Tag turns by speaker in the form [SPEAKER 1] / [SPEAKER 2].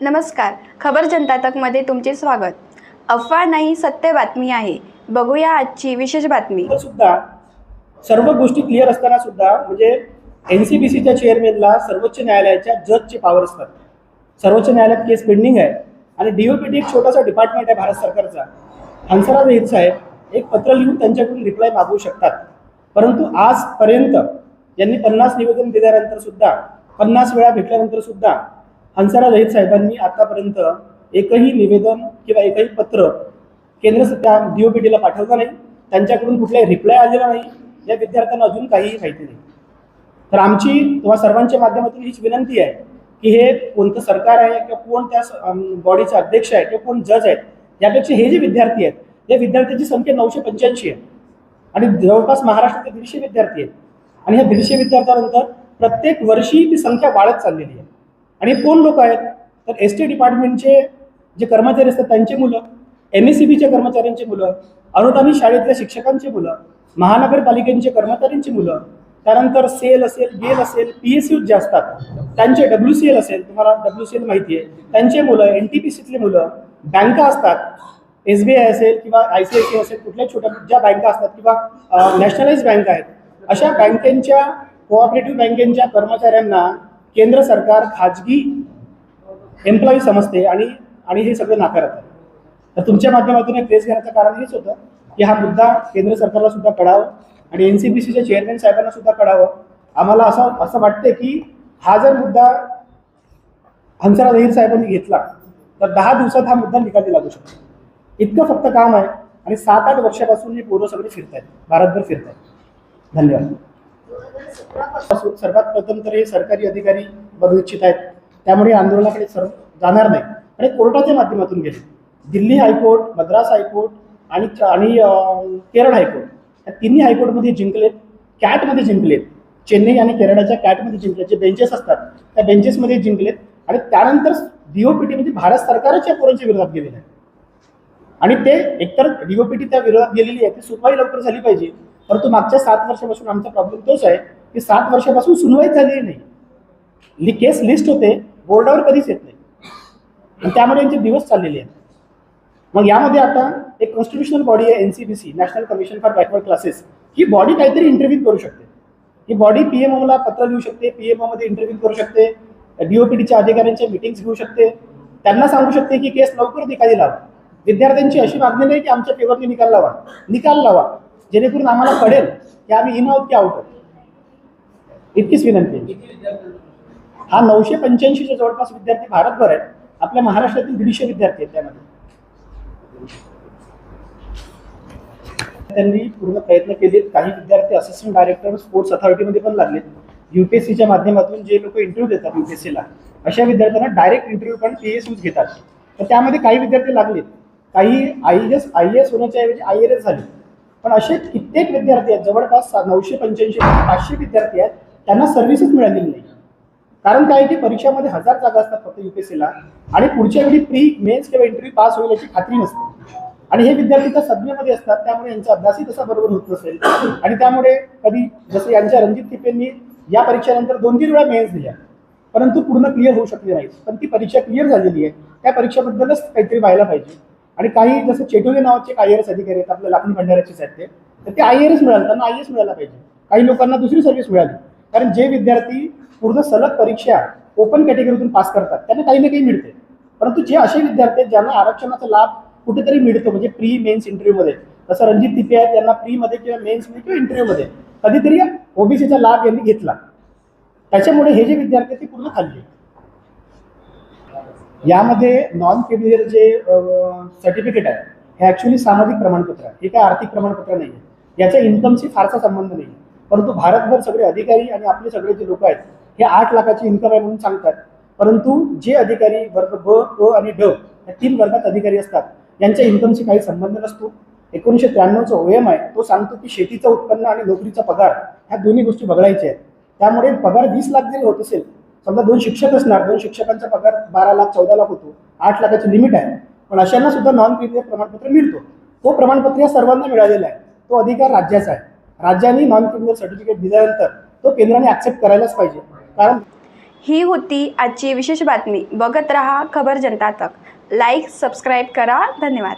[SPEAKER 1] नमस्कार. खबर जनता तकमध्ये तुमचे स्वागत. अफवा नाही सत्य बातमी आहे. बघूया आजची विशेष बातमी.
[SPEAKER 2] तर सुद्धा सर्व गोष्टी क्लिअर असताना सुद्धा म्हणजे एन सी बी सीच्या चेअरमॅनला सर्वोच्च न्यायालयाच्या जजचे पावर असतात. सर्वोच्च न्यायालयात केस पेंडिंग आहे. आणि डीओपीटी एक छोटासा डिपार्टमेंट आहे भारत सरकारचा. हंसराज अहिर साहेब एक पत्र लिहून त्यांच्याकडून रिप्लाय मागवू शकतात. परंतु आजपर्यंत यांनी पन्नास निवेदन दिल्यानंतर सुद्धा पन्नास वेळा भेटल्यानंतर सुद्धा हंसारा अहिर साहेबांनी आतापर्यंत एकही निवेदन किंवा एकही पत्र केंद्र त्या डीओपीटीला पाठवलं नाही. त्यांच्याकडून कुठलाही रिप्लाय आलेला नाही. या विद्यार्थ्यांना अजून काहीही माहिती नाही. तर आमची किंवा सर्वांच्या माध्यमातून हीच विनंती आहे की हे कोणतं सरकार आहे किंवा कोण त्या बॉडीचे अध्यक्ष आहे किंवा कोण जज आहेत यापेक्षा हे जे विद्यार्थी आहेत या विद्यार्थ्यांची संख्या नऊशे पंच्याऐंशी आहे. आणि जवळपास महाराष्ट्रात दीडशे विद्यार्थी आहेत. आणि ह्या दीडशे विद्यार्थ्यानंतर प्रत्येक वर्षी ती संख्या वाढत चाललेली आहे. आणि कोण लोक आहेत? तर एस टी डिपार्टमेंटचे जे कर्मचारी असतात त्यांचे मुलं एम एस सी बीच्या कर्मचाऱ्यांची मुलं अनुदानित शाळेतल्या शिक्षकांची मुलं महानगरपालिकेचे कर्मचाऱ्यांची मुलं त्यानंतर सेल असेल गेल असेल पी एस यूज जे असतात त्यांचे डब्ल्यू सी एल असेल तुम्हाला डब्ल्यू सी एल माहिती आहे. त्यांचे मुलं एन टी पी सीतले मुलं बँका असतात एस बी आय असेल किंवा आय सी आय सी असेल कुठल्या छोट्या ज्या बँका असतात किंवा नॅशनलाइज बँका आहेत अशा बँकेच्या कोऑपरेटिव्ह बँकेच्या कर्मचाऱ्यांना केंद्र सरकार खाजगी एम्प्लॉई समजते आणि आणि हे सगळं नाकारत आहे. तर तुमच्या माध्यमातून हे प्रेस घेण्याचं कारण हेच होतं की हा मुद्दा केंद्र सरकारला सुद्धा कळावं आणि एन सी बी सीच्या चेअरमॅन साहेबांना सुद्धा कळावं. आम्हाला असं असं वाटतं की हा जर मुद्दा हंसराज अहिर साहेबांनी घेतला तर दहा दिवसात हा मुद्दा निकाली लागू शकतो. इतकं फक्त काम आहे आणि सात आठ वर्षापासून हे पोरं सगळे फिरत आहेत भारतभर फिरत आहेत धन्यवाद. सर्वात प्रथम तर हे सरकारी अधिकारी बनू इच्छित आहेत. त्यामुळे आंदोलनाकडे सर्व जाणार नाही. आणि कोर्टाच्या माध्यमातून गेले. दिल्ली हायकोर्ट मद्रास हायकोर्ट आणि आणि केरळ हायकोर्ट या तिन्ही हायकोर्टमध्ये जिंकलेत कॅटमध्ये जिंकलेत. चेन्नई आणि केरळाच्या कॅटमध्ये जिंकलेत. जे बेंचेस असतात त्या बेंचेसमध्ये जिंकलेत. आणि त्यानंतर डीओपीटी म्हणजे भारत सरकारच्या पोरांच्या विरोधात गेलेले आहे. आणि ते एकतर डीओपीटी त्या विरोधात गेलेली आहे ती सुनवाई लवकर झाली पाहिजे. परंतु मागच्या सात वर्षापासून आमचा प्रॉब्लेम तोच आहे. की सात वर्षापासून सुनवाई झालेली नाही. लि केस लिस्ट होते बोर्डावर कधीच येत नाही. आणि त्यामुळे यांचे दिवस चाललेले आहेत. मग यामध्ये आता एक कॉन्स्टिट्युशनल बॉडी आहे N C B C national commission for backward classes he body काहीतरी इंटरव्ह्यू करू शकते. ही बॉडी पी एम ओला पत्र लिहू शकते पी एम ओमध्ये इंटरव्ह्यू करू शकते डीओपीडीच्या अधिकाऱ्यांच्या मिटिंग्स घेऊ शकते. त्यांना सांगू शकते की केस लवकर निकाली लावा. विद्यार्थ्यांची अशी मागणी नाही की आमच्या फेवरने निकाल लावा. निकाल लावा. जेणेकरून आम्हाला कळेल की आम्ही इन आहोत की आउट आहोत. इतकीच विनंती आहे. हा नऊशे पंच्याऐंशीच्या जवळपास विद्यार्थी भारतभर आहेत. आपल्या महाराष्ट्रातील दीडशे विद्यार्थी आहेत त्यामध्ये. त्यांनी पूर्ण प्रयत्न केलेत. काही विद्यार्थी असिस्टंट डायरेक्टर स्पोर्ट्स अथॉरिटीमध्ये पण लागलेत. युपीएससीच्या माध्यमातून जे लोक इंटरव्ह्यू देतात युपीएससीला अशा विद्यार्थ्यांना डायरेक्ट इंटरव्ह्यू पण पी एस यूज घेतात. तर त्यामध्ये काही विद्यार्थी लागलेत. काही आय एस आय एस होण्याच्या ऐवजी आय एल एस झाले पण असे कित्येक विद्यार्थी आहेत. जवळपास नऊशे पंच्याऐंशी पाचशे विद्यार्थी आहेत. त्यांना सर्व्हिसच मिळालेली नाही. कारण काय की परीक्षामध्ये हजार जागा असतात फक्त युपीएससीला आणि पुढच्या वेळी प्री मेन्स किंवा इंटरव्ह्यू पास होईल याची खात्री नसते. आणि हे विद्यार्थी त्या संज्ञेमध्ये असतात त्यामुळे यांचा अभ्यासही तसा बरोबर होत नसेल. आणि त्यामुळे कधी जसं यांच्या रणजित टिपेंनी या परीक्षेनंतर दोन तीन वेळा मेन्स दिल्या. परंतु पूर्ण क्लिअर होऊ शकली नाही पण ती परीक्षा क्लिअर झालेली आहे. त्या परीक्षेबद्दलच काहीतरी व्हायला पाहिजे. आणि काही जसं चेटोले नावाचे आय एस अधिकारी आहेत आपल्या लाखनी भंडाऱ्याचेच आहेत ते. तर ते आय एस मिळालं त्यांना आय एस मिळायला पाहिजे. काही लोकांना दुसरी सर्व्हिस मिळाली. कारण जे विद्यार्थी पूर्ण सलग परीक्षा ओपन कॅटेगरीतून पास करतात त्यांना काही ना काही मिळते. परंतु जे असे विद्यार्थी आहेत ज्यांना आरक्षणाचा लाभ कुठेतरी मिळतो म्हणजे प्री मेन्स इंटरव्ह्यूमध्ये जसं रणजित तिपे आहेत यांना प्रीमध्ये किंवा मेन्समध्ये किंवा इंटरव्ह्यूमध्ये कधीतरी ओबीसीचा लाभ यांनी घेतला. त्याच्यामुळे हे जे विद्यार्थी आहेत ते पूर्ण खाल्ले यामध्ये नॉन क्रिमिनल जे सर्टिफिकेट आहे हे ॲक्च्युली सामाजिक प्रमाणपत्र आहे हे काय आर्थिक प्रमाणपत्र नाही आहे याच्या इन्कमशी फारसा संबंध नाही परंतु भारतभर सगळे अधिकारी आणि आपले सगळे जे लोक आहेत हे आठ लाखाची इन्कम आहे म्हणून सांगतात. परंतु जे अधिकारी वर्ग ब क आणि ड या तीन वर्गात अधिकारी असतात यांच्या इन्कमशी काही संबंध नसतो. एकोणीसशे त्र्याण्णवचा ओएम आहे तो सांगतो की शेतीचं उत्पन्न आणि नोकरीचा पगार ह्या दोन्ही गोष्टी बघायच्या आहेत. त्यामुळे पगार वीस लाख जरी होत असेल समजा दोन शिक्षक असणार दोन शिक्षकांचा पगार बारा लाख चौदा लाख होतो आठ लाखाची लिमिट आहे. पण अशांना सुद्धा नॉन क्रिमिनल प्रमाणपत्र मिळतो. तो प्रमाणपत्र या सर्वांना मिळालेला आहे. तो अधिकार राज्याचा आहे. राज्याने नॉन क्रिमिनल सर्टिफिकेट दिल्यानंतर तो केंद्राने ऍक्सेप्ट करायलाच पाहिजे. कारण
[SPEAKER 1] ही होती आजची विशेष बातमी. बघत रहा खबर जनता तक. लाईक सबस्क्राईब करा. धन्यवाद.